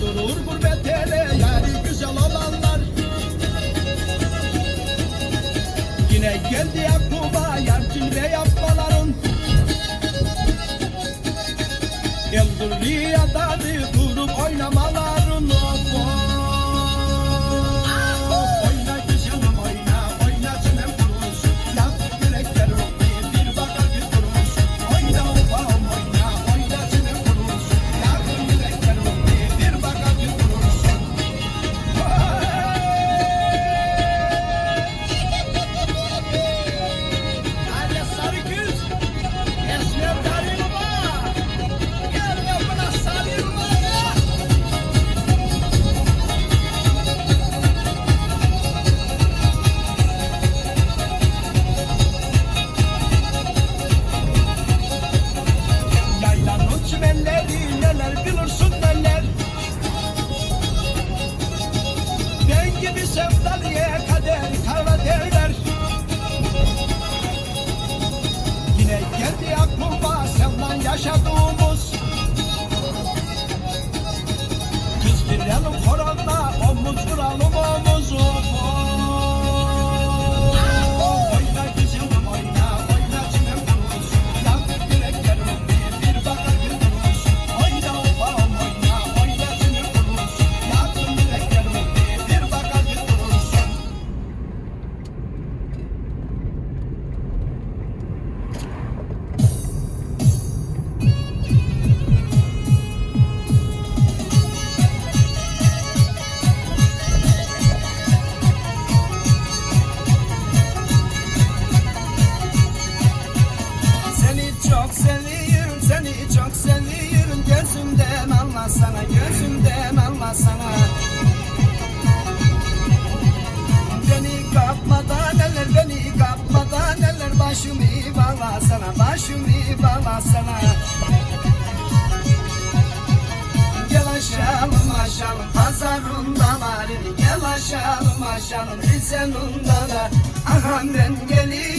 Durur gurbet ele yari güzel olanlar. Yine geldi aklıma yar cilve yapmaların. Eldurliya dadı durup oynamaların gibi sevdalıya kader kara derler seni çok seviyorum Gözümden anlasana, gözümden anlasana Beni kapmadan eller, beni kapmadan eller Başımı bağlasana, başımı bağlasana Gel aşalım aşalım pazarından halini Gel aşalım aşalım Rize'nin dalı Aha ben geliyorum